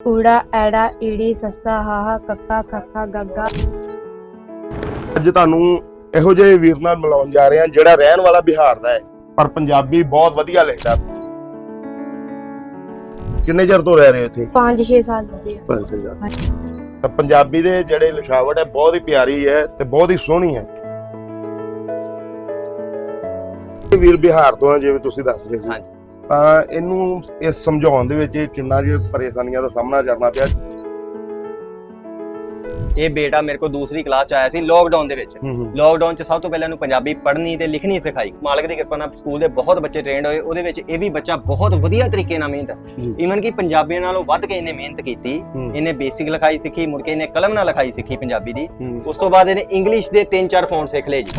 ਊੜਾ ਐੜਾ ਈੜੀ ਸੱਸਾ ਹਾਹਾ ਕੱਕਾ ਖੱਖਾ ਗੱਗਾ। ਅੱਜ ਤੁਹਾਨੂੰ ਇਹੋ ਜਿਹੇ ਵੀਰ ਨਾਲ ਮਿਲਾਉਣ ਜਾ ਰਹੇ ਹਾਂ ਜਿਹੜਾ ਰਹਿਣ ਵਾਲਾ ਬਿਹਾਰ ਦਾ ਹੈ ਪਰ ਪੰਜਾਬੀ ਬਹੁਤ ਵਧੀਆ ਲਿਖਦਾ। ਕਿੰਨੇ ਚਿਰ ਤੋਂ ਰਹਿ ਰਹੇ ਹੋ ਇੱਥੇ? 5-6 ਸਾਲ ਹੋ ਗਏ ਪੰਜ ਛੇ ਸਾਲ। ਤਾਂ ਪੰਜਾਬੀ ਦੇ ਜਿਹੜੇ ਲਿਖਾਵਟ ਹੈ ਬਹੁਤ ਹੀ ਪਿਆਰੀ ਹੈ ਤੇ ਬਹੁਤ ਹੀ ਸੋਹਣੀ ਹੈ। ਇਹ ਵੀਰ ਬਿਹਾਰ ਤੋਂ ਹੈ ਜਿਵੇਂ ਤੁਸੀਂ ਦੱਸ ਰਹੇ ਸੀ। ਹਾਂਜੀ। ਤਾਂ ਇਹਨੂੰ ਇਹ ਸਮਝਾਉਣ ਦੇ ਵਿੱਚ ਇਹ ਕਿੰਨਾ ਜਿਹਾ ਪਰੇਸ਼ਾਨੀਆਂ ਦਾ ਸਾਹਮਣਾ ਕਰਨਾ ਪਿਆ। ਇਹ ਬੇਟਾ ਮੇਰੇ ਕੋਲ ਦੂਸਰੀ ਕਲਾਸ ਚ ਆਇਆ ਸੀ ਲੋਕਡਾਊਨ ਦੇ ਵਿੱਚ। ਲੋਕਡਾਊਨ ਚ ਸਭ ਤੋਂ ਪਹਿਲਾਂ ਇਹਨੂੰ ਪੰਜਾਬੀ ਪੜ੍ਹਨੀ ਤੇ ਲਿਖਣੀ ਸਿਖਾਈ। ਮਾਲਕ ਦੀ ਕਿਰਪਾ ਨਾਲ ਸਕੂਲ ਦੇ ਬਹੁਤ ਬੱਚੇ ਟ੍ਰੇਨਡ ਹੋਏ ਉਹਦੇ ਵਿੱਚ ਇਹ ਵੀ ਬੱਚਾ ਬਹੁਤ ਵਧੀਆ ਤਰੀਕੇ ਨਾਲ ਮਿਹਨਤ ਜੀ। ਈਵਨ ਕਿ ਪੰਜਾਬੀਆਂ ਨਾਲੋਂ ਵੱਧ ਕੇ ਇਹਨੇ ਮਿਹਨਤ ਕੀਤੀ। ਇਹਨੇ ਬੇਸਿਕ ਲਿਖਾਈ ਸਿੱਖੀ ਮੁੜ ਕੇ ਇਹਨੇ ਕਲਮ ਨਾਲ ਲਿਖਾਈ ਸਿੱਖੀ ਪੰਜਾਬੀ ਦੀ। ਉਸ ਤੋਂ ਬਾਅਦ ਇਹਨੇ ਇੰਗਲਿਸ਼ ਦੇ ਤਿੰਨ ਚਾਰ ਫੌਂਟ ਸਿੱਖ ਲਏ ਜੀ।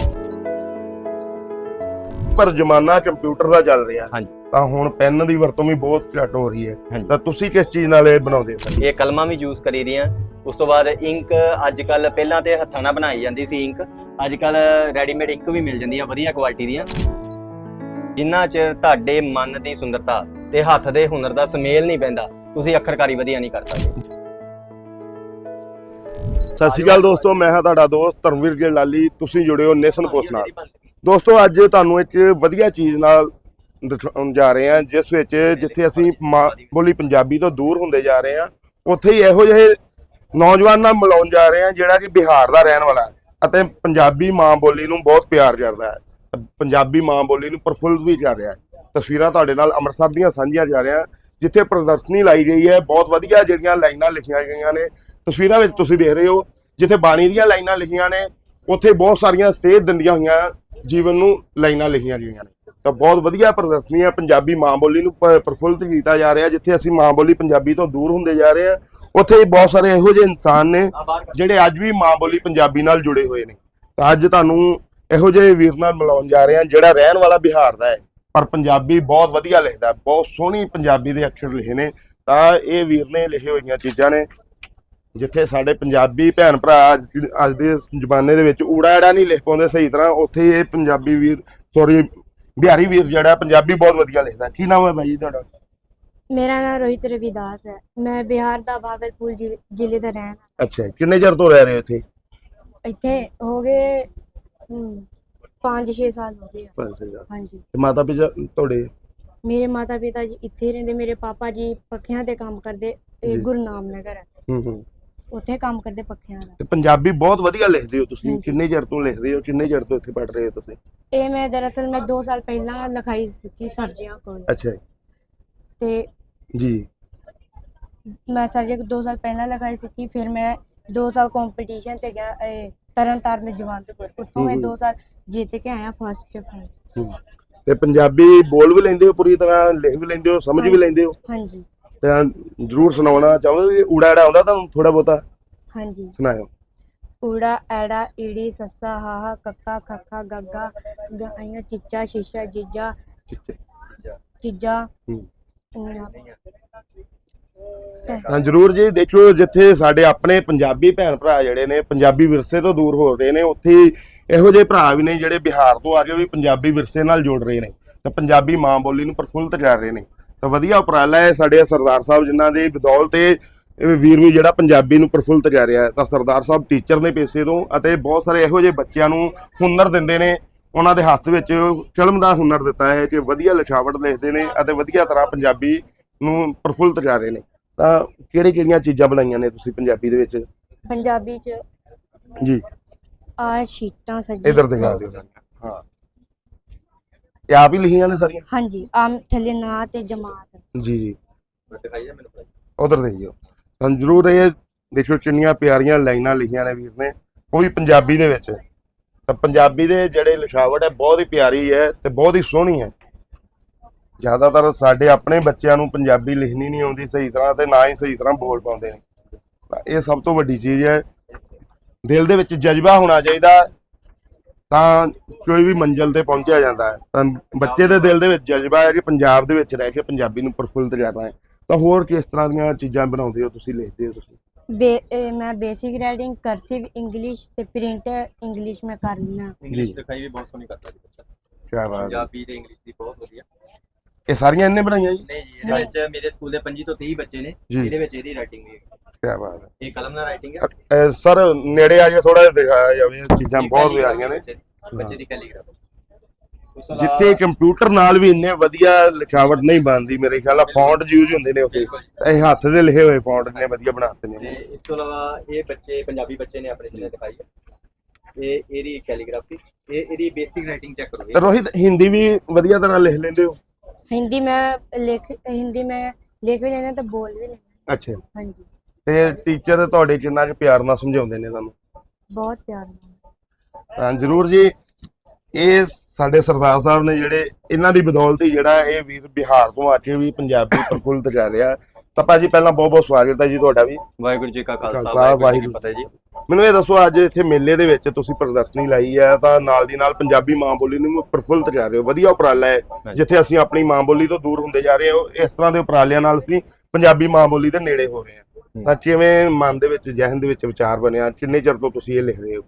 ਪਰ ਜ਼ਮਾਨਾ ਕੰਪਿਊਟਰ ਦਾ ਚੱਲ ਰਿਹਾ। ਹਾਂਜੀ। ਤਾਂ ਹੁਣ ਪੈਨ ਦੀ ਵਰਤੋਂ ਵੀ ਬਹੁਤ ਘੱਟ ਹੋ ਰਹੀ ਹੈ। ਤਾਂ ਤੁਸੀਂ ਕਿਸ ਚੀਜ਼ ਨਾਲ ਇਹ ਬਣਾਉਂਦੇ ਹੋ? ਇਹ ਕਲਮਾਂ ਵੀ ਯੂਜ਼ ਕਰੀ ਦੀਆਂ। ਉਸ ਤੋਂ ਬਾਅਦ ਇੰਕ ਅੱਜ ਕੱਲ ਪਹਿਲਾਂ ਤੇ ਹੱਥਾਂ ਨਾਲ ਬਣਾਈ ਜਾਂਦੀ ਸੀ ਇੰਕ ਅੱਜ ਕੱਲ ਰੈਡੀਮੇਡ ਇੰਕ ਵੀ ਮਿਲ ਜਾਂਦੀਆਂ ਵਧੀਆ ਕੁਆਲਿਟੀ ਦੀਆਂ। ਜਿੰਨਾ ਚਿਰ ਤੁਹਾਡੇ ਮਨ ਦੀ ਸੁੰਦਰਤਾ ਤੇ ਹੱਥ ਦੇ ਹੁਨਰ ਦਾ ਸਮੇਲ ਨਹੀਂ ਪੈਂਦਾ ਤੁਸੀਂ ਅੱਖਰਕਾਰੀ ਵਧੀਆ ਨਹੀਂ ਕਰ ਸਕਦੇ। ਸਤਿ ਸ਼੍ਰੀ ਅਕਾਲ ਦੋਸਤੋ ਮੈਂ ਹਾਂ ਤੁਹਾਡਾ ਦੋਸਤ ਧਰਮਵੀਰ ਗਿੱਲ ਲਾਲੀ। ਤੁਸੀਂ ਜੁੜੇ ਹੋ ਨੇਸ਼ਨ ਪੋਸਟ ਨਾਲ। ਦੋਸਤੋ, ਅੱਜ ਤੁਹਾਨੂੰ ਇੱਕ ਵਧੀਆ ਚੀਜ਼ ਨਾਲ ਦਿਖਾਉਣ ਜਾ ਰਹੇ ਹਾਂ, ਜਿਸ ਵਿੱਚ ਜਿੱਥੇ ਅਸੀਂ ਮਾਂ ਬੋਲੀ ਪੰਜਾਬੀ ਤੋਂ ਦੂਰ ਹੁੰਦੇ ਜਾ ਰਹੇ ਹਾਂ, ਉੱਥੇ ਹੀ ਇਹੋ ਜਿਹੇ ਨੌਜਵਾਨ ਨਾਲ ਮਿਲਾਉਣ ਜਾ ਰਹੇ ਹਾਂ, ਜਿਹੜਾ ਕਿ ਬਿਹਾਰ ਦਾ ਰਹਿਣ ਵਾਲਾ ਹੈ ਅਤੇ ਪੰਜਾਬੀ ਮਾਂ ਬੋਲੀ ਨੂੰ ਬਹੁਤ ਪਿਆਰ ਕਰਦਾ ਹੈ। ਪੰਜਾਬੀ ਮਾਂ ਬੋਲੀ ਨੂੰ ਪ੍ਰਫੁੱਲਤ ਵੀ ਕਰ ਰਿਹਾ ਹੈ। ਤਸਵੀਰਾਂ ਤੁਹਾਡੇ ਨਾਲ ਅੰਮ੍ਰਿਤਸਰ ਦੀਆਂ ਸਾਂਝੀਆਂ ਜਾ ਰਹੀਆਂ ਜਿੱਥੇ ਪ੍ਰਦਰਸ਼ਨੀ ਲਾਈ ਗਈ ਹੈ। ਬਹੁਤ ਵਧੀਆ ਜਿਹੜੀਆਂ ਲਾਈਨਾਂ ਲਿਖੀਆਂ ਗਈਆਂ ਨੇ। ਤਸਵੀਰਾਂ ਵਿੱਚ ਤੁਸੀਂ ਦੇਖ ਰਹੇ ਹੋ, ਜਿੱਥੇ ਬਾਣੀ ਦੀਆਂ ਲਾਈਨਾਂ ਲਿਖੀਆਂ ਨੇ, ਉੱਥੇ ਬਹੁਤ ਸਾਰੀਆਂ ਸੇਧ ਦਿੰਦੀਆਂ ਹੋਈਆਂ ਜੀਵਨ ਨੂੰ ਲਾਈਨਾਂ ਲਿਖੀਆਂ ਗਈਆਂ ਨੇ। ਤਾਂ ਬਹੁਤ ਵਧੀਆ ਪ੍ਰਦਰਸ਼ਨੀ ਹੈ। ਪੰਜਾਬੀ ਮਾਂ ਬੋਲੀ ਨੂੰ ਪ- ਪ੍ਰਫੁੱਲਤ ਕੀਤਾ ਜਾ ਰਿਹਾ ਜਿੱਥੇ ਅਸੀਂ ਮਾਂ ਬੋਲੀ ਪੰਜਾਬੀ ਤੋਂ ਦੂਰ ਹੁੰਦੇ ਜਾ ਰਹੇ ਹਾਂ ਉੱਥੇ ਬਹੁਤ ਸਾਰੇ ਇਹੋ ਜਿਹੇ ਇਨਸਾਨ ਨੇ ਜਿਹੜੇ ਅੱਜ ਵੀ ਮਾਂ ਬੋਲੀ ਪੰਜਾਬੀ ਨਾਲ ਜੁੜੇ ਹੋਏ ਨੇ। ਤਾਂ ਅੱਜ ਤੁਹਾਨੂੰ ਇਹੋ ਜਿਹੇ ਵੀਰ ਨਾਲ ਮਿਲਾਉਣ ਜਾ ਰਹੇ ਹਾਂ ਜਿਹੜਾ ਰਹਿਣ ਵਾਲਾ ਬਿਹਾਰ ਦਾ ਹੈ। ਪਰ ਪੰਜਾਬੀ ਬਹੁਤ ਵਧੀਆ ਲਿਖਦਾ ਹੈ, ਬਹੁਤ ਸੋਹਣੀ ਪੰਜਾਬੀ ਦੇ ਅੱਖਰ ਲਿਖੇ ਨੇ। ਤਾਂ ਇਹ ਵੀਰ ਨੇ ਲਿਖੇ ਹੋਈਆਂ ਚੀਜ਼ਾਂ ਨੇ। ਜਿੱਥੇ ਸਾਡੇ ਪੰਜਾਬੀ ਭੈਣ ਭਰਾ ਅੱਜ ਦੇ ਜ਼ਮਾਨੇ ਦੇ ਵਿੱਚ ਊੜਾ ਐੜਾ ਨਹੀਂ ਲਿਖ ਪਾਉਂਦੇ ਸਹੀ ਤਰ੍ਹਾਂ ਉੱਥੇ ਇਹ ਪੰਜਾਬੀ ਵੀਰ ਸੌਰੀ ਬਿਹਾਰੀ ਵੀਰ ਜਿਹੜਾ ਪੰਜਾਬੀ ਬਹੁਤ ਵਧੀਆ ਲਿਖਦਾ। ਕੀ ਨਾਮ ਹੈ ਭਾਈ ਜੀ ਤੁਹਾਡਾ? ਮੇਰਾ ਨਾਮ ਰੋਹਿਤ ਰਵਿਦਾਸ ਹੈ। ਮੈਂ ਬਿਹਾਰ ਦਾ ਭਾਗਲਪੁਰ ਜ਼ਿਲ੍ਹੇ- ਦਾ ਰਹਿਣ ਅੱਛਾ ਕਿੰਨੇ ਚਿਰ ਤੋਂ ਰਹਿ ਰਹੇ ਹੋ ਇੱਥੇ? ਇੱਥੇ ਹੋ ਗਏ 5-6 ਸਾਲ ਹੋ ਗਏ ਆ। ਪੰਜ ਛੇ ਸਾਲ। ਹਾਂਜੀ। ਤੇ ਮਾਤਾ ਪਿਤਾ ਤੁਹਾਡੇ? ਮੇਰੇ ਮਾਤਾ ਪਿਤਾ ਜੀ ਇੱਥੇ ਹੀ ਰਹਿੰਦੇ ਮੇਰੇ ਪਾਪਾ ਜੀ ਪੱਖਿਆਂ ਤੇ ਕੰਮ ਕਰਦੇ ਇਹ ਜੀ। ਗੁਰਨਾਮ ਨਗਰ ਹੈ। ਹੂੰ ਹੂੰ। ਉੱਥੇ ਕੰਮ ਕਰਦੇ ਪੱਖਿਆਂ ਦਾ ਤੇ ਪੰਜਾਬੀ ਬਹੁਤ ਵਧੀਆ ਲਿਖਦੇ ਹੋ ਤੁਸੀਂ। ਕਿੰਨੇ ਚਿਰ ਤੋਂ ਲਿਖਦੇ ਹੋ ਕਿੰਨੇ ਚਿਰ ਤੋਂ ਇੱਥੇ ਪੜ੍ਹ ਰਹੇ ਹੋ ਤੁਸੀਂ ਇਹ ਮੈਂ ਦਰਅਸਲ ਮੈਂ 2 ਸਾਲ ਪਹਿਲਾਂ ਲਿਖਾਈ ਸਿੱਖੀ ਸਰਜੀਆਂ ਕੋਲ ਅੱਛਾ ਤੇ ਜੀ ਮੈਂ ਸਰਜੀਆਂ 2 ਸਾਲ ਪਹਿਲਾਂ ਲਿਖਾਈ ਸਿੱਖੀ ਫਿਰ ਮੈਂ 2 ਸਾਲ ਕੰਪੀਟੀਸ਼ਨ ਤੇ ਗਿਆ ਇਹ ਤਰਨ ਤਾਰਨ ਜਵਾਨਤਪੁਰ ਉੱਥੋਂ ਮੈਂ ਹੂੰ। 2 ਸਾਲ ਜਿੱਤ ਕੇ ਆਇਆ ਫਸਟ ਹੂੰ। ਤੇ ਪੰਜਾਬੀ ਬੋਲ ਵੀ ਲੈਂਦੇ ਹੋ ਪੂਰੀ ਤਰ੍ਹਾਂ ਲਿਖ ਵੀ ਲੈਂਦੇ ਹੋ ਸਮਝ ਵੀ। ਲੈਂਦੇ ਹੋ ਹਾਂਜੀ ਤੇ ਜਰੂਰ ਸੁਣਾਉਣਾ ਚਾਹੋਗੇ ਕਿ ਊੜਾ ਐੜਾ ਆਉਂਦਾ ਤੁਹਾਨੂੰ ਥੋੜਾ ਬਹੁਤਾ? ਹਾਂਜੀ। ਸੁਣਾਓ ਊੜਾ ਐੜਾ ਈੜੀ ਸੱਸਾ ਹਾਹਾ ਕੱਕਾ ਖੱਖਾ ਗੱਗਾ ਗਾਈਆਂ ਚਿੱਚਾ ਸ਼ੀਸ਼ਾ ਜੀਜਾ ਚਿੱਟੇ ਚੀਜਾ ਹੂੰ। ਤੇ ਹਾਂ ਜਰੂਰ ਜੀ ਦੇਖਿਓ ਜਿੱਥੇ ਸਾਡੇ ਆਪਣੇ ਪੰਜਾਬੀ ਭੈਣ ਭਰਾ ਜਿਹੜੇ ਨੇ ਪੰਜਾਬੀ ਵਿਰਸੇ ਤੋਂ ਦੂਰ ਹੋ ਰਹੇ ਨੇ ਉੱਥੇ ਇਹੋ ਜਿਹੇ ਭਰਾ ਵੀ ਨੇ ਜਿਹੜੇ ਬਿਹਾਰ ਤੋਂ ਆ ਕੇ ਵੀ ਪੰਜਾਬੀ ਵਿਰਸੇ ਨਾਲ ਜੁੜ ਰਹੇ ਨੇ। ਤਾਂ ਪੰਜਾਬੀ ਮਾਂ ਬੋਲੀ ਨੂੰ ਪ੍ਰਫੁੱਲਤ ਕਰ ਰਹੇ ਨੇ। ਤਾਂ ਵਧੀਆ ਉਪਰਾਲਾ ਹੈ ਸਾਡੇ ਸਰਦਾਰ ਸਾਹਿਬ ਜਿਨ੍ਹਾਂ ਦੇ ਬਦੌਲਤ ਇਹ ਵੀਰ ਵੀ ਜਿਹੜਾ ਪੰਜਾਬੀ ਨੂੰ ਪ੍ਰਫੁੱਲਤ ਕਰ ਰਿਹਾ ਹੈ। ਤਾਂ ਸਰਦਾਰ ਸਾਹਿਬ ਟੀਚਰ ਨੇ ਪੇਸ਼ੇ ਤੋਂ ਅਤੇ ਬਹੁਤ ਸਾਰੇ ਇਹੋ ਜਿਹੇ ਬੱਚਿਆਂ ਨੂੰ ਹੁਨਰ ਦਿੰਦੇ ਨੇ। ਉਹਨਾਂ ਦੇ ਹੱਥ ਵਿੱਚ ਫਿਲਮ ਦਾ ਹੁਨਰ ਦਿੱਤਾ ਹੈ ਕਿ ਵਧੀਆ ਲਿਖਾਵਟ ਲਿਖਦੇ ਨੇ ਅਤੇ ਵਧੀਆ ਤਰ੍ਹਾਂ ਪੰਜਾਬੀ ਨੂੰ ਪ੍ਰਫੁੱਲਤ ਕਰ ਰਹੇ ਨੇ। ਤਾਂ ਕਿਹੜੀ ਕਿਹੜੀਆਂ ਚੀਜ਼ਾਂ ਬਣਾਈਆਂ ਨੇ ਤੁਸੀਂ ਪੰਜਾਬੀ ਦੇ ਵਿੱਚ? ਪੰਜਾਬੀ ਚ ਜੀ। ਆ ਸ਼ੀਟਾਂ ਸੱਜੀ ਇਧਰ ਦਿਖਾ ਦਿਓ। ਹਾਂ। ਇਹ ਆਪ ਹੀ ਲਿਖੀਆਂ ਨੇ ਸਾਰੀਆਂ? ਹਾਂਜੀ ਆਮ ਥੱਲੇ ਨਾਂ ਤੇ ਜਮਾਤ। ਜੀ ਜੀ। ਉਧਰ ਦੇਖਿਓ। ਤਾਂ ਜਰੂਰ ਇਹ ਦੇਖਿਓ ਕਿੰਨੀਆਂ ਪਿਆਰੀਆਂ ਲਾਈਨਾਂ ਲਿਖੀਆਂ ਨੇ ਵੀਰ ਨੇ। ਉਹ ਵੀ ਪੰਜਾਬੀ ਦੇ ਵਿੱਚ। ਤਾਂ ਪੰਜਾਬੀ ਦੇ ਜਿਹੜੇ ਲਿਖਾਵਟ ਹੈ ਬਹੁਤ ਹੀ ਪਿਆਰੀ ਹੈ ਤੇ ਬਹੁਤ ਹੀ ਸੋਹਣੀ ਹੈ। ਜ਼ਿਆਦਾਤਰ ਸਾਡੇ ਆਪਣੇ ਬੱਚਿਆਂ ਨੂੰ ਪੰਜਾਬੀ ਲਿਖਣੀ ਨਹੀਂ ਆਉਂਦੀ ਸਹੀ ਤਰ੍ਹਾਂ ਤੇ ਨਾ ਹੀ ਸਹੀ ਤਰ੍ਹਾਂ ਬੋਲ ਪਾਉਂਦੇ ਨੇ। ਤਾਂ ਇਹ ਸਭ ਤੋਂ ਵੱਡੀ ਚੀਜ਼ ਹੈ। ਦਿਲ ਦੇ ਵਿੱਚ ਜਜ਼ਬਾ ਹੋਣਾ ਚਾਹੀਦਾ। ਤਾਂ ਕੋਈ ਵੀ ਮੰਜ਼ਿਲ ਤੇ ਪਹੁੰਚਿਆ ਜਾਂਦਾ ਹੈ ਤਾਂ ਬੱਚੇ ਦੇ ਦਿਲ ਦੇ ਵਿੱਚ ਜਜ਼ਬਾ ਹੈ ਕਿ ਪੰਜਾਬ ਦੇ ਵਿੱਚ ਰਹਿ ਕੇ ਪੰਜਾਬੀ ਨੂੰ ਪ੍ਰਫੁੱਲਤ ਕਰਨਾ ਹੈ। ਤਾਂ ਹੋਰ ਕਿਸ ਤਰ੍ਹਾਂ ਦੀਆਂ ਚੀਜ਼ਾਂ ਬਣਾਉਂਦੇ ਹੋ ਤੁਸੀਂ ਲਿਖਦੇ ਹੋ ਤੁਸੀਂ? ਬੇ ਇਹ ਮੈਂ ਬੇਸਿਕ ਰਾਈਟਿੰਗ ਕਰਸਿਵ ਇੰਗਲਿਸ਼ ਤੇ ਪ੍ਰਿੰਟ ਇੰਗਲਿਸ਼ ਮੈਂ ਕਰ ਲੈਣਾ ਇੰਗਲਿਸ਼। ਲਿਖਾਈ ਵੀ ਬਹੁਤ ਸੋਹਣੀ ਕਰਦਾ ਜੀ ਬੱਚਾ। ਕੀ ਬਾਤ ਹੈ। ਪੰਜਾਬੀ ਤੇ ਇੰਗਲਿਸ਼ ਦੀ ਬਹੁਤ ਵਧੀਆ। ਇਹ ਸਾਰੀਆਂ ਇਹਨੇ ਬਣਾਈਆਂ ਜੀ? ਨਹੀਂ ਜੀ ਇਹਦੇ ਵਿੱਚ ਮੇਰੇ ਸਕੂਲ ਦੇ 25 ਤੋਂ 30 ਬੱਚੇ ਨੇ ਜੀ। ਇਹਦੇ ਵਿੱਚ ਇਹਦੀ ਰਾਈਟਿੰਗ ਵੀ ਹੈ। ਕੀ ਬਾਤ ਹੈ ਇਹ ਕਲਮ ਨਾਲ ਰਾਈਟਿੰਗ ਹੈ ਅ, ਸਰ ਨੇੜੇ ਆ ਜੇ ਥੋੜਾ ਜਿਹਾ ਦਿਖਾਇਆ ਜਾਵੇ ਇਹ ਚੀਜ਼ਾਂ ਇਹ ਬਹੁਤ calligraphy ਪਿਆਰੀਆਂ ਨੇ ਬੱਚੇ ਦੀ- ਬੱਚੇ ਦੀ ਕੈਲੀਗ੍ਰਾਫੀ ਉਸ ਤੋਂ ਜਿੱਥੇ ਇਲਾਵਾ ਕੰਪਿਊਟਰ ਨਾਲ ਵੀ ਇੰਨੇ ਵਧੀਆ ਲਿਖਾਵਟ ਨਹੀਂ ਬਣਦੀ ਮੇਰੇ ਖਿਆਲ ਆ ਫੌਂਟ ਯੂਜ਼ ਹੁੰਦੇ ਨੇ ਉੱਥੇ ਬਿਲਕੁਲ। ਇਹ ਹੱਥ ਦੇ ਲਿਖੇ ਹੋਏ ਫੌਂਟ ਇੰਨੇ ਵਧੀਆ ਬਣਾਤੇ ਤੇ ਨੇ ਇਸ ਤੋਂ ਇਲਾਵਾ ਇਹ ਬੱਚੇ ਪੰਜਾਬੀ ਬੱਚੇ ਨੇ ਆਪਣੇ ਜਿਹਨੇ ਦਿਖਾਈ ਹੈ ਇਹ ਇਹਦੀ ਕੈਲੀਗ੍ਰਾਫੀ ਇਹ ਇਹਦੀ ਬੇਸਿਕ ਰਾਈਟਿੰਗ ਚੈੱਕ ਕਰੋ ਤੇ ਰੋਹਿਤ ਹਿੰਦੀ ਵੀ ਵਧੀਆ ਤਰ੍ਹਾਂ ਲਿਖ ਲੈਂਦੇ ਹੋ हिंदी में लिख हिंदी में लिख भी लेना तो बोल भी लेना ਅੱਛਾ हाँ जी ਤੇ ਟੀਚਰ ਤੁਹਾਡੇ ਕਿੰਨਾ ਕੁ ਪਿਆਰ ਨਾਲ ਸਮਝਾਉਂਦੇ ਨੇ ਤੁਹਾਨੂੰ? ਬਹੁਤ ਪਿਆਰ ਨਾਲ। ਜਰੂਰ ਜੀ ਇਹ ਸਾਡੇ ਸਰਦਾਰ ਸਾਹਿਬ ਨੇ ਜਿਹੜੇ ਇਹਨਾਂ ਦੀ ਬਦੌਲਤ ਹੀ ਜਿਹੜਾ ਇਹ ਵੀਰ ਬਿਹਾਰ ਤੋਂ ਆ ਕੇ ਵੀ ਪੰਜਾਬੀ ਪ੍ਰਫੁੱਲਤ ਕਰ ਰਿਹਾ। ਤਾਂ ਭਾਜੀ ਪਹਿਲਾਂ ਬਹੁਤ ਬਹੁਤ ਸਵਾਗਤ ਹੈ ਜੀ ਤੁਹਾਡਾ ਵੀ। ਵਾਹਿਗੁਰੂ ਜੀ ਕਾ ਖਾਲਸਾ ਵਾਹਿਗੁਰੂ ਜੀ ਕੀ ਜੀ। ਮੈਨੂੰ ਇਹ ਦੱਸੋ ਅੱਜ ਇੱਥੇ ਮੇਲੇ ਦੇ ਵਿੱਚ ਤੁਸੀਂ ਪ੍ਰਦਰਸ਼ਨੀ ਲਾਈ ਹੈ ਤਾਂ ਨਾਲ ਦੀ ਨਾਲ ਪੰਜਾਬੀ ਮਾਂ ਬੋਲੀ ਨੂੰ ਪ੍ਰਫੁੱਲਤ ਕਰ ਰਹੇ ਹੋ। ਵਧੀਆ ਉਪਰਾਲਾ ਹੈ ਜਿੱਥੇ ਅਸੀਂ ਆਪਣੀ ਮਾਂ ਬੋਲੀ ਤੋਂ ਦੂਰ ਹੁੰਦੇ ਜਾ ਰਹੇ ਹਾਂ। ਇਸ ਤਰ੍ਹਾਂ ਦੇ ਉਪਰਾਲਿਆਂ ਨਾਲ ਅਸੀਂ ਪੰਜਾਬੀ ਮਾਂ ਬੋਲੀ ਦੇ ਨੇੜੇ ਹੋ ਰਹੇ ਹਾਂ। ਤਾਂ ਕਿਵੇਂ ਮਨ ਦੇ ਵਿੱਚ ਜਹਨ ਦੇ ਵਿੱਚ ਵਿਚਾਰ ਬਣਿਆ? ਕਿੰਨੇ ਚਿਰ ਤੋਂ ਤੁਸੀਂ ਇਹ ਲਿਖ ਰਹੇ ਹੋ?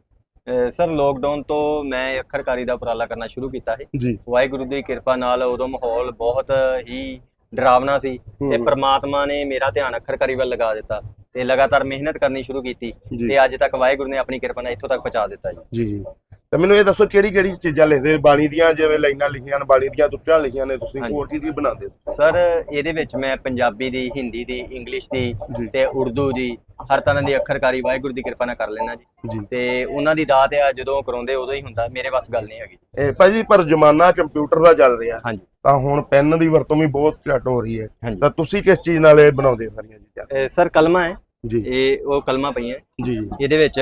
ਸਰ ਲੋਕਡਾਊਨ ਤੋਂ ਮੈਂ ਅੱਖਰਕਾਰੀ ਦਾ ਉਪਰਾਲਾ ਕਰਨਾ ਸ਼ੁਰੂ ਕੀਤਾ ਹੈ ਜੀ। ਵਾਹਿਗੁਰੂ ਦੀ ਕਿਰਪਾ ਨਾਲ ਉਦੋਂ ਮਾਹੌਲ ਬਹੁਤ ਹੀ ਡਰਾਵਨਾ ਸੀ ਤੇ। ਪ੍ਰਮਾਤਮਾ ਨੇ ਮੇਰਾ ਧਿਆਨ ਅੱਖਰਕਾਰੀ ਵੱਲ ਲਗਾ ਦਿੱਤਾ ਤੇ ਲਗਾਤਾਰ ਮਿਹਨਤ ਕਰਨੀ ਸ਼ੁਰੂ ਕੀਤੀ। ਤੇ ਅੱਜ ਤੱਕ ਵਾਹਿਗੁਰੂ ਨੇ ਆਪਣੀ ਕਿਰਪਾ ਨਾਲ ਇੱਥੋਂ ਤੱਕ ਪਹੁੰਚਾ ਦਿੱਤਾ ਜੀ। ਜੀ ਜੀ। ਤਾਂ ਮੈਨੂੰ ਇਹ ਦੱਸੋ ਕਿਹੜੀ ਕਿਹੜੀ ਚੀਜ਼ਾਂ ਲਿਖਦੇ? ਬਾਣੀ ਦੀਆਂ ਜਿਵੇਂ ਲਾਈਨਾਂ ਲਿਖੀਆਂ ਨੇ ਬਾਣੀ ਦੀਆਂ ਤੁਕਾਂ ਲਿਖੀਆਂ ਨੇ ਤੁਸੀਂ। ਹੋਰ ਕੀ ਕੀ ਬਣਾਉਂਦੇ ਹੋ? ਸਰ ਇਹਦੇ ਵਿੱਚ ਮੈਂ ਪੰਜਾਬੀ ਦੀ ਹਿੰਦੀ ਦੀ ਇੰਗਲਿਸ਼। ਦੀ ਤੇ ਉਰਦੂ ਦੀ ਹਰ ਤਰ੍ਹਾਂ ਦੀ ਅੱਖਰਕਾਰੀ ਵਾਹਿਗੁਰੂ ਦੀ ਕਿਰਪਾ ਨਾਲ ਕਰ ਲੈਣਾ ਜੀ। ਤੇ ਉਹਨਾਂ ਦੀ ਦਾਤ ਆ ਜਦੋਂ ਕਰਾਉਂਦੇ ਉਦੋਂ ਹੀ ਹੁੰਦਾ ਮੇਰੇ ਵੱਸ ਗੱਲ ਨਹੀਂ ਹੈਗੀ। ਇਹ ਭਾਜੀ ਪਰ ਜ਼ਮਾਨਾ ਕੰਪਿਊਟਰ ਦਾ ਚੱਲ ਰਿਹਾ। ਹਾਂਜੀ। ਤਾਂ ਹੁਣ ਪੈਨ ਦੀ ਵਰਤੋਂ ਵੀ ਬਹੁਤ ਘੱਟ ਹੋ ਰਹੀ ਹੈ। ਤਾਂ ਤੁਸੀਂ ਕਿਸ ਚੀਜ਼ ਨਾਲ ਇਹ ਬਣਾਉਂਦੇ ਹੋ ਸਾਰੀਆਂ ਚੀਜ਼ਾਂ? ਸਰ ਕਲਮਾਂ ਹੈ। ਜੀ। ਇਹ ਉਹ ਕਲਮਾਂ ਪਈਆਂ। ਜੀ। ਇਹਦੇ ਵਿੱਚ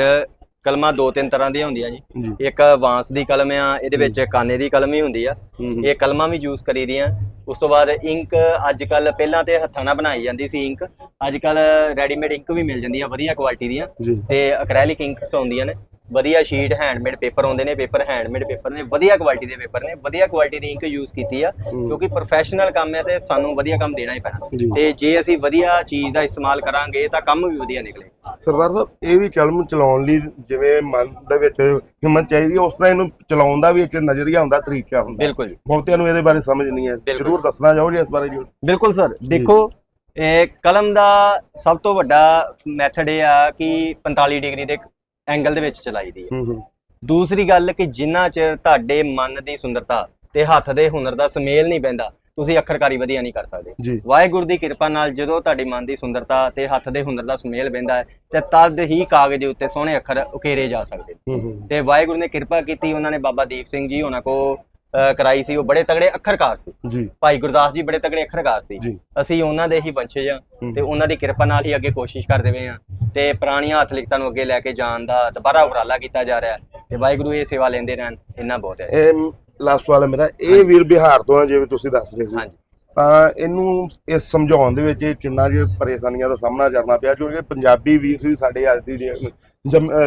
ਕਲਮਾਂ ਦੋ ਤਿੰਨ ਤਰ੍ਹਾਂ ਦੀਆਂ ਹੁੰਦੀਆਂ ਜੀ। ਇੱਕ ਵਾਂਸ ਦੀ ਕਲਮ ਆ ਇਹਦੇ ਵਿੱਚ ਕਾਨੇ ਦੀ ਕਲਮ ਹੀ ਹੁੰਦੀ ਆ। ਇਹ ਕਲਮਾਂ ਵੀ ਯੂਜ਼ ਕਰੀਦੀਆਂ ਉਸ ਤੋਂ ਬਾਅਦ ਇੰਕ ਅੱਜ ਕੱਲ ਪਹਿਲਾਂ ਤੇ ਹੱਥਾਂ ਨਾਲ ਬਣਾਈ ਜਾਂਦੀ ਸੀ ਇੰਕ ਅੱਜ ਕੱਲ ਰੈਡੀਮੇਡ ਇੰਕ ਵੀ ਮਿਲ ਜਾਂਦੀਆਂ ਵਧੀਆ ਕੁਆਲਿਟੀ ਦੀਆਂ। ਤੇ ਐਕ੍ਰੈਲਿਕ ਇੰਕਸ ਆਉਂਦੀਆਂ ਨੇ। ਵਧੀਆ ਸ਼ੀਟ ਹੈਂਡਮੇਡ ਪੇਪਰ ਆਉਂਦੇ ਨੇ ਪੇਪਰ ਹੈਂਡਮੇਡ ਪੇਪਰ ਨੇ ਵਧੀਆ ਕੁਆਲਿਟੀ ਦੇ ਪੇਪਰ ਨੇ ਵਧੀਆ ਕੁਆਲਿਟੀ ਦੀ ਇੰਕ ਯੂਜ਼ ਕੀਤੀ ਆ। ਕਿਉਂਕਿ ਪ੍ਰੋਫੈਸ਼ਨਲ ਕੰਮ ਹੈ ਤੇ ਸਾਨੂੰ ਵਧੀਆ ਕੰਮ ਦੇਣਾ ਹੀ ਪੈਣਾ। ਜੀ। ਤੇ ਜੇ ਅਸੀਂ ਵਧੀਆ ਚੀਜ਼ ਦਾ ਇਸਤੇਮਾਲ ਕਰਾਂਗੇ ਤਾਂ ਕੰਮ ਵੀ ਵਧੀਆ ਨਿਕਲੇ ਸਰਦਾਰ ਸਾਹਿਬ ਇਹ ਵੀ ਕਲਮ ਚਲਾਉਣ ਲਈ ਜਿਵੇਂ ਮਨ ਦੇ ਵਿੱਚ ਹਿੰਮਤ ਚਾਹੀਦੀ ਹੈ ਉਸ ਤਰ੍ਹਾਂ ਇਹਨੂੰ ਚਲਾਉਣ ਦਾ ਵੀ ਇੱਕ ਨਜ਼ਰੀਆ ਹੁੰਦਾ ਤਰੀਕਾ ਹੁੰਦਾ। ਬਿਲਕੁਲ ਜੀ। ਬਹੁਤਿਆਂ ਨੂੰ ਇਹਦੇ ਬਾਰੇ ਸਮਝ ਨਹੀਂ ਹੈ। ਜ਼ਰੂਰ ਦੱਸਣਾ ਚਾਹੋਗੇ ਇਸ ਬਾਰੇ ਜੀ ਬਿਲਕੁਲ ਸਰ ਦੇਖੋ ਇਹ ਕਲਮ ਦਾ ਸਭ ਤੋਂ ਵੱਡਾ ਮੈਥਡ ਇਹ ਆ ਕਿ 45 ਡਿਗਰੀ ਦੇ ਐਂਗਲ ਦੇ ਵਿੱਚ ਚਲਾਈ ਦੀ ਹੈ ਦੂਸਰੀ ਗੱਲ ਕਿ ਜਿੰਨਾ ਚਿਰ ਤੁਹਾਡੇ ਮਨ ਦੀ ਸੁੰਦਰਤਾ ਤੇ ਹੱਥ ਦੇ ਹੁਨਰ ਦਾ ਸੁਮੇਲ ਨਹੀਂ ਪੈਂਦਾ ਤੁਸੀਂ ਅੱਖਰਕਾਰੀ ਵਧੀਆ ਨਹੀਂ ਕਰ ਸਕਦੇ। ਵਾਹਿਗੁਰੂ ਦੀ ਕਿਰਪਾ ਨਾਲ ਜਦੋਂ ਤੁਹਾਡੀ ਮਨ ਦੀ ਸੁੰਦਰਤਾ ਤੇ ਹੱਥ ਦੇ ਹੁਨਰ ਦਾ ਸੁਮੇਲ ਪੈਂਦਾ ਹੈ ਤੇ ਤਦ ਹੀ ਕਾਗਜ਼ ਦੇ ਉੱਤੇ ਸੋਹਣੇ ਅੱਖਰ ਉਕੇਰੇ ਜਾ ਸਕਦੇ ਤੇ ਵਾਹਿਗੁਰੂ ਨੇ ਕਿਰਪਾ ਕੀਤੀ ਉਹਨਾਂ ਨੇ ਬਾਬਾ ਦੀਪ ਸਿੰਘ ਜੀ ਉਹਨਾਂ ਕੋ ਕਰਾਈ ਸੀ ਉਹ ਬੜੇ ਤਗੜੇ ਅੱਖਰਕਾਰ ਸੀ। ਜੀ। ਭਾਈ ਗੁਰਦਾਸ ਜੀ ਬੜੇ ਤਗੜੇ ਅੱਖਰਕਾਰ ਸੀ। ਅਸੀਂ ਉਹਨਾਂ ਦੇ ਹੀ ਵੰਸ਼ਜ ਆ। ਤੇ ਉਹਨਾਂ ਦੀ ਕਿਰਪਾ ਨਾਲ ਹੀ ਅੱਗੇ ਕੋਸ਼ਿਸ਼ ਕਰਦੇ ਪਏ ਆ ਤੇ ਪੁਰਾਣੀਆਂ ਹੱਥ ਲਿਖਤਾਂ ਨੂੰ ਅੱਗੇ ਲੈ ਕੇ ਜਾਣ ਦਾ ਦੁਬਾਰਾ ਉਪਰਾਲਾ ਕੀਤਾ ਜਾ ਰਿਹਾ ਤੇ ਵਾਹਿਗੁਰੂ ਇਹ ਸੇਵਾ ਲੈਂਦੇ ਰਹਿਣ ਇੰਨਾ ਬਹੁਤ ਹੈ। ਇਹ ਲਾਸਟ ਸਵਾਲ ਹੈ ਮੇਰਾ ਇਹ ਵੀਰ ਬਿਹਾਰ ਤੋਂ ਆ ਜਿਵੇਂ ਤੁਸੀਂ ਦੱਸ ਰਹੇ ਸੀ। ਹਾਂਜੀ। ਤਾਂ ਇਹਨੂੰ ਇਹ ਸਮਝਾਉਣ ਦੇ ਵਿੱਚ ਇਹ ਕਿੰਨਾ ਜੇ ਪਰੇਸ਼ਾਨੀਆਂ ਦਾ ਸਾਹਮਣਾ ਕਰਨਾ ਪਿਆ ਕਿਉਂਕਿ ਪੰਜਾਬੀ ਵੀਰ ਵੀ ਸਾਡੇ ਅੱਜ ਦੀ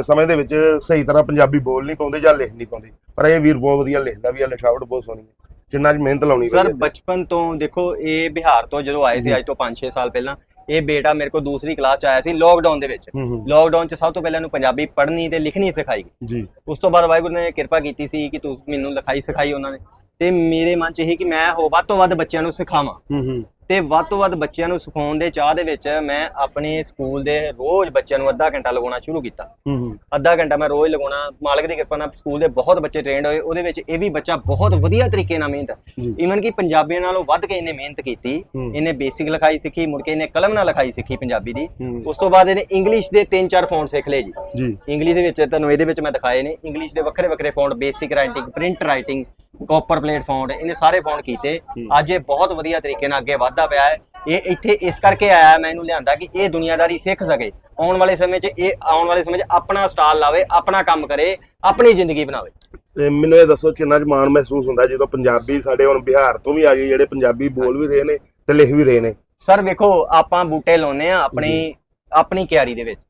ਸਮੇਂ ਦੇ ਵਿੱਚ ਸਹੀ ਤਰ੍ਹਾਂ ਪੰਜਾਬੀ ਬੋਲ ਨਹੀਂ ਪਾਉਂਦੇ ਜਾਂ ਲਿਖ ਨਹੀਂ ਪਾਉਂਦੇ। ਪਰ ਇਹ ਵੀਰ ਬਹੁਤ ਵਧੀਆ ਲਿਖਦਾ ਵੀ ਆ ਲਿਖਾਵਟ ਬਹੁਤ ਸੋਹਣੀ ਹੈ ਕਿੰਨਾ ਜੀ ਮਿਹਨਤ ਲਾਉਣੀ ਸਰ। ਬਚਪਨ ਤੋਂ ਦੇਖੋ ਇਹ ਬਿਹਾਰ ਤੋਂ ਜਦੋਂ ਆਏ ਸੀ ਅੱਜ ਤੋਂ 5-6 ਸਾਲ ਪਹਿਲਾਂ ਇਹ ਬੇਟਾ ਮੇਰੇ ਕੋਲ ਦੂਸਰੀ ਕਲਾਸ ਚ ਆਇਆ ਸੀ ਲੋਕਡਾਊਨ ਦੇ ਵਿੱਚ। ਲੋਕਡਾਊਨ ਚ ਸਭ ਤੋਂ ਪਹਿਲਾਂ ਇਹਨੂੰ ਪੰਜਾਬੀ ਪੜ੍ਹਨੀ ਤੇ ਲਿਖਣੀ ਸਿਖਾਈ। ਜੀ। ਉਸ ਤੋਂ ਬਾਅਦ ਵਾਹਿਗੁਰੂ ਨੇ ਕਿਰਪਾ ਕੀਤੀ ਸੀ ਕਿ ਤੂੰ ਮੈਨੂੰ ਲਿਖਾਈ ਸਿਖਾਈ ਉਹਨਾਂ ਨੇ। ਤੇ ਮੇਰੇ ਮਨ ਚ ਇਹ ਕਿ ਮੈਂ ਹੋ ਵੱਧ ਤੋਂ ਵੱਧ ਬੱਚਿਆਂ ਨੂੰ ਸਿਖਾਵਾਂ। ਹੂੰ ਹੂੰ। ਤੇ ਵੱਧ ਤੋਂ ਵੱਧ ਬੱਚਿਆਂ ਨੂੰ ਸਿਖਾਉਣ ਦੇ ਚਾਹ ਦੇ ਵਿੱਚ ਮੈਂ ਆਪਣੇ ਸਕੂਲ ਦੇ ਰੋਜ਼ ਬੱਚਿਆਂ ਨੂੰ ਅੱਧਾ ਘੰਟਾ ਲਗਾਉਣਾ ਸ਼ੁਰੂ ਕੀਤਾ। ਹੂੰ ਹੂੰ। ਅੱਧਾ ਘੰਟਾ ਮੈਂ ਰੋਜ਼ ਲਗਾਉਣਾ ਮਾਲਕ ਦੀ ਕਿਰਪਾ ਨਾਲ ਸਕੂਲ ਦੇ ਬਹੁਤ ਬੱਚੇ ਟ੍ਰੇਨਡ ਹੋਏ ਉਹਦੇ ਵਿੱਚ ਇਹ ਵੀ ਬੱਚਾ ਬਹੁਤ ਵਧੀਆ ਤਰੀਕੇ ਨਾਲ ਮਿਹਨਤ ਈਵਨ ਕਿ ਪੰਜਾਬੀਆਂ ਨਾਲੋਂ ਵੱਧ ਕੇ ਇਹਨੇ ਮਿਹਨਤ ਕੀਤੀ। ਇਹਨੇ ਬੇਸਿਕ ਲਿਖਾਈ ਸਿੱਖੀ ਮੁੜ ਕੇ ਇਹਨੇ ਕਲਮ ਨਾਲ ਲਿਖਾਈ ਸਿੱਖੀ ਪੰਜਾਬੀ ਦੀ। ਉਸ ਤੋਂ ਬਾਅਦ ਇਹਨੇ ਇੰਗਲਿਸ਼ ਦੇ ਤਿੰਨ ਚਾਰ ਫੌਂਟ ਸਿੱਖ ਲਏ ਜੀ। ਜੀ। ਇੰਗਲਿਸ਼ ਦੇ ਵਿੱਚ ਤੁਹਾਨੂੰ ਇਹਦੇ ਵਿੱਚ ਮੈਂ ਦਿਖਾਏ ਨੇ। ਇੰਗਲਿਸ਼ ਦੇ ਵੱਖਰੇ ਵੱਖਰੇ font basic writing print writing copper plate font ਇਹਨੇ ਸਾਰੇ ਫੌਂਟ ਕੀਤੇ। ਅੱਜ ਇਹ ਬਹੁਤ ਵਧੀਆ ਤਰੀਕੇ ਨਾਲ ਅੱਗੇ ਵਧਦਾ ਪਿਆ ਹੈ। ਇਹ ਇੱਥੇ ਇਸ ਕਰਕੇ ਆਇਆ ਮੈਂ ਇਹਨੂੰ ਲਿਆਂਦਾ ਕਿ ਇਹ ਦੁਨੀਆਦਾਰੀ ਸਿੱਖ ਸਕੇ। ਆਉਣ ਵਾਲੇ ਸਮੇਂ 'ਚ ਇਹ ਆਉਣ ਵਾਲੇ ਸਮੇਂ 'ਚ ਆਪਣਾ ਸਟਾਲ ਲਾਵੇ ਆਪਣਾ ਕੰਮ ਕਰੇ ਆਪਣੀ ਜ਼ਿੰਦਗੀ ਬਣਾਵੇ। ਤੇ ਮੈਨੂੰ ਇਹ ਦੱਸੋ ਕਿੰਨਾ ਮਾਣ ਮਹਿਸੂਸ ਹੁੰਦਾ ਜਦੋਂ ਪੰਜਾਬੀ ਸਾਡੇ ਹੁਣ ਬਿਹਾਰ ਤੋਂ ਵੀ ਆ ਗਏ ਜਿਹੜੇ ਪੰਜਾਬੀ ਬੋਲ ਵੀ ਰਹੇ ਨੇ ਤੇ ਲਿਖ ਵੀ ਰਹੇ ਨੇ। ਸਰ ਵੇਖੋ ਆਪਾਂ ਬੂਟੇ ਲਾਉਨੇ ਆ ਆਪਣੀ ਆਪਣੀ ਕਿਆਰੀ ਦੇ ਵਿੱਚ।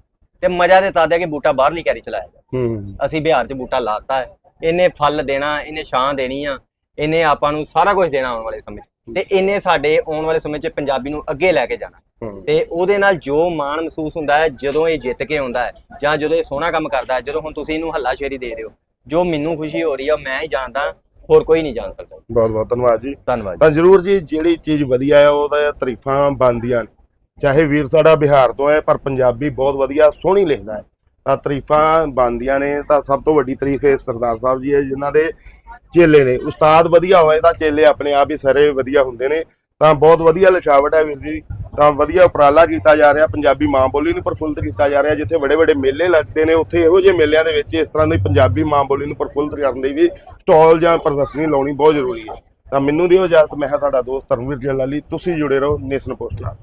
ਤੇ ਮਜ਼ਾ ਤੇ ਹੈ ਕਿ ਬੂਟਾ ਬਾਹਰਲੀ ਕਿਆਰੀ ਚ ਲਾਇਆ ਜਾਂਦਾ ਹੂੰ। ਅਸੀਂ ਬਿਹਾਰ 'ਚ ਬੂਟਾ ਲਾਤਾ ਹੈ। ਇਹਨੇ ਫਲ ਦੇਣਾ ਇਹਨੇ ਛਾਂ ਦੇਣੀ ਆ ਇਹਨੇ ਆਪਾਂ ਨੂੰ ਸਾਰਾ ਕੁਝ ਦੇਣਾ ਆਉਣ ਵਾਲੇ ਸਮੇਂ 'ਚ। ਤੇ ਇਹਨੇ ਸਾਡੇ ਆਉਣ ਵਾਲੇ ਸਮੇਂ 'ਚ ਪੰਜਾਬੀ ਨੂੰ ਅੱਗੇ ਲੈ ਕੇ ਜਾਣਾ। ਤੇ ਉਹਦੇ ਨਾਲ ਜੋ ਮਾਣ ਮਹਿਸੂਸ ਹੁੰਦਾ ਹੈ ਜਦੋਂ ਇਹ ਜਿੱਤ ਕੇ ਆਉਂਦਾ ਹੈ ਜਾਂ ਜਦੋਂ ਇਹ ਸੋਹਣਾ ਕੰਮ ਕਰਦਾ ਹੈ ਜਦੋਂ ਹੁਣ ਤੁਸੀਂ ਇਹਨੂੰ ਹੱਲਾ ਸ਼ੇਰੀ ਦੇ ਰਹੇ ਹੋ ਜੋ ਮੈਨੂੰ ਖੁਸ਼ੀ ਹੋ ਰਹੀ ਆ ਮੈਂ ਹੀ ਜਾਣਦਾ ਹੋਰ ਕੋਈ ਨਹੀਂ ਜਾਣ ਸਕਦਾ। ਬਹੁਤ ਬਹੁਤ ਧੰਨਵਾਦ ਜੀ। ਧੰਨਵਾਦ ਤਾਂ ਜਰੂਰ ਜੀ ਜਿਹੜੀ ਚੀਜ਼ ਵਧੀਆ ਹੈ ਉਹਦਾ ਤਾਰੀਫਾਂ ਬਣਦੀਆਂ ਨੇ। ਚਾਹੇ ਵੀਰ ਸਾਡਾ ਬਿਹਾਰ ਤੋਂ ਹੈ ਪਰ ਪੰਜਾਬੀ ਬਹੁਤ ਵਧੀਆ ਸੋਹਣੀ ਲਿਖਦਾ ਹੈ। ਤਾਂ ਤਾਰੀਫਾਂ ਬਣਦੀਆਂ ਨੇ, ਤਾਂ ਸਭ ਤੋਂ ਵੱਡੀ ਤਾਰੀਫ ਇਹ ਸਰਦਾਰ ਸਾਹਿਬ ਜੀ ਹੈ, ਜਿਨ੍ਹਾਂ ਦੇ ਚੇਲੇ ਨੇ। ਉਸਤਾਦ ਵਧੀਆ ਹੋਏ ਤਾਂ ਚੇਲੇ ਆਪਣੇ ਆਪ ਹੀ ਸਾਰੇ ਵਧੀਆ ਹੁੰਦੇ ਨੇ। ਤਾਂ ਬਹੁਤ ਵਧੀਆ ਲਿਖਾਵਟ ਹੈ ਵੀਰ ਜੀ। ਤਾਂ ਵਧੀਆ ਉਪਰਾਲਾ ਕੀਤਾ ਜਾ ਰਿਹਾ, ਪੰਜਾਬੀ ਮਾਂ ਬੋਲੀ ਨੂੰ ਪ੍ਰਫੁੱਲਤ ਕੀਤਾ ਜਾ ਰਿਹਾ, ਜਿੱਥੇ ਵੱਡੇ ਵੱਡੇ ਮੇਲੇ ਲੱਗਦੇ ਨੇ, ਉੱਥੇ ਇਹੋ ਜਿਹੇ ਮੇਲਿਆਂ ਦੇ ਵਿੱਚ ਇਸ ਤਰ੍ਹਾਂ ਦੀ ਪੰਜਾਬੀ ਮਾਂ ਬੋਲੀ ਨੂੰ ਪ੍ਰਫੁੱਲਤ ਕਰਨ ਲਈ ਵੀ ਸਟਾਲ ਜਾਂ ਪ੍ਰਦਰਸ਼ਨੀ ਲਾਉਣੀ ਬਹੁਤ ਜ਼ਰੂਰੀ ਹੈ। ਤਾਂ ਮੈਨੂੰ ਦਿਓ ਇਜਾਜ਼ਤ, ਮੈਂ ਹਾਂ ਤੁਹਾਡਾ ਦੋਸਤ ਧਰਮਵੀਰ ਜਲਾਲੀ। ਤੁਸੀਂ ਜੁੜੇ ਰਹੋ ਨੇਸ਼ਨ ਪੋਸਟ। ਨਾਲ